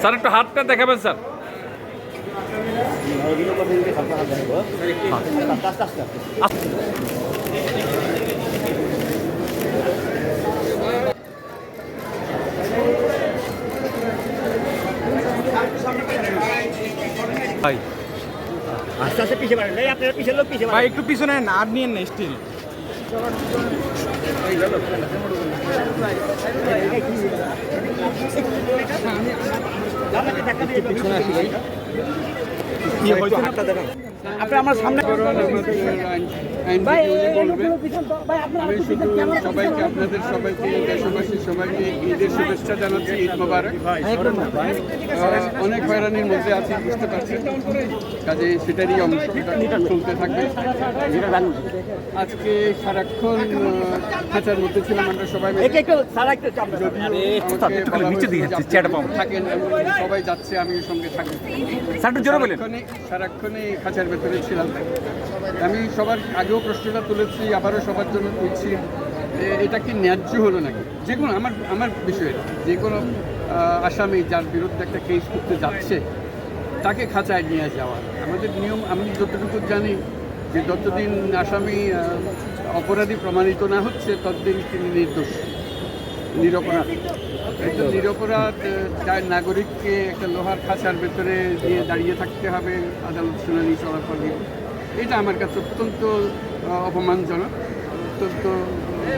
Sir, একটু হাতটা দেখাবেন, স্যার। ভাই আস্তে আস্তে পিছিয়ে পারেন আপনার পিছিয়ে ভাই, একটু পিছনে না আর নিয়েন না স্টিল আপনি আমার সামনে আমি শুধু সবাইকে আপনাদের সবাইকে দেশবাসী সবাইকে ঈদের শুভেচ্ছা জানাচ্ছি ঈদ মোবারক। অনেক হয়রানির মধ্যে আছি বুঝতে পারছি কাজে সেটারই অংশ চলতে থাকবে। আজকে সারাক্ষণ খাঁচার মধ্যে ছিলাম আমরা সবাই। থাকেন সবাই যাচ্ছে আমি সঙ্গে থাকি স্যার একটু জোরে বলেন। সারাক্ষণই সারাক্ষণই খাঁচার ভেতরে ছিলাম। আমি সবার আগেও প্রশ্নটা তুলেছি, আবারও সবার জন্য তুলছি। এটা কি ন্যায্য হলো নাকি? যে কোনো, আমার আমার বিষয়ে, যে কোনো আসামি যার বিরুদ্ধে একটা কেস করতে যাচ্ছে, তাকে খাঁচায় নিয়ে যাওয়া। আমাদের নিয়ম, আমি যতটুকু জানি, যে যতদিন আসামি অপরাধী প্রমাণিত না হচ্ছে, ততদিন তিনি নির্দোষ। নিরপরাধ। একজন নিরপরাধ যার নাগরিককে একটা লোহার খাঁচার ভেতরে দিয়ে দাঁড়িয়ে থাকতে হবে, আদালত শুনানি চলাফল নিয়ে এটা আমার কাছে অত্যন্ত অপমানজনক অত্যন্ত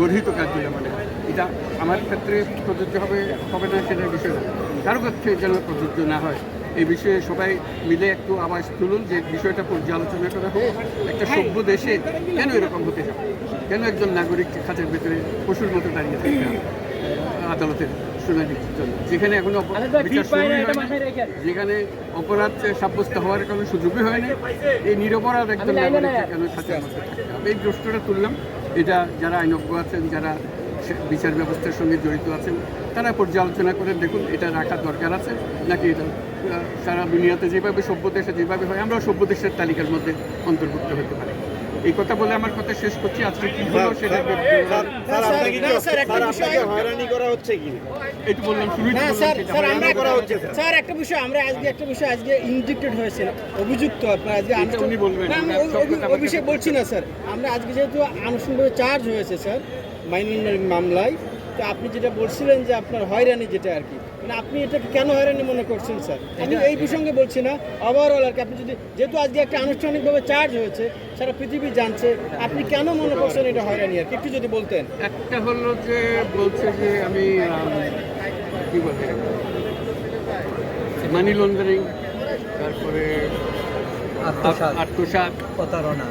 গর্হিত কাজ বলে মনে হয়। এটা আমার ক্ষেত্রে প্রযোজ্য হবে হবে না সেটা বিষয় না। কারও ক্ষেত্রে যেন প্রযোজ্য না হয়। এই বিষয়ে সবাই মিলে একটু আওয়াজ তুলুন যে বিষয়টা পর্যালোচনা করা হোক। একটা সভ্য দেশে কেন এরকম হতে যাবে কেন একজন নাগরিক খাঁচার ভেতরে পশুর মতো দাঁড়িয়ে থাকতে হবে আদালতের জন্য যেখানে এখনও যেখানে অপরাধ সাব্যস্ত হওয়ার কোনো সুযোগই হয়নি। এই নিরপরাধ নাগরিককে কেন মধ্যে এই প্রশ্নটা তুললাম। এটা যারা আইনজ্ঞ আছেন যারা বিচার ব্যবস্থার সঙ্গে জড়িত আছেন তারা পর্যালোচনা করে দেখুন এটা রাখা দরকার আছে। নাকি এটা সারা দুনিয়াতে যেভাবে সভ্য দেশে যেভাবে হয় আমরাও সভ্য দেশের তালিকার মধ্যে অন্তর্ভুক্ত হতে পারি। এই কথা বলে আমার কথা শেষ করছি। আজকে কি হলো সেটা স্যার, আপনাকে কি- স্যার, একটা বিষয়- একটু বললাম শুরুই তো না বললাম স্যার স্যার হয়রানি আমরা করা হচ্ছে স্যার। একটা বিষয় আমরা আজকে একটা বিষয় আজকে ইনজেক্টেড হয়েছে অভিযুক্ত আপনার আজকে উনি বলবেন, না, বলছি না স্যার। আমরা আজকে যেহেতু আনুষ্ঠানিকভাবে চার্জ হয়েছে স্যার মাইন মামলায় তো আপনি যেটা বলছিলেন যে আপনার হয়রানি যেটা আর কি আপনি এটাকে কেন হয়রানি মনে করছেন স্যার? আমি এই প্রসঙ্গে বলছি না ওভারঅল আর কি আপনি যদি যেহেতু আজকে একটা আনুষ্ঠানিকভাবে চার্জ হয়েছে সারা পৃথিবী জানছে আপনি কেন মনে করছেন এটা হয়রানি আর কি? একটু যদি বলতেন। একটা হলো যে বলছে যে আমি কি বলে? মানি লন্ডারিং তারপরে আত্মসাৎ। প্রতারণা।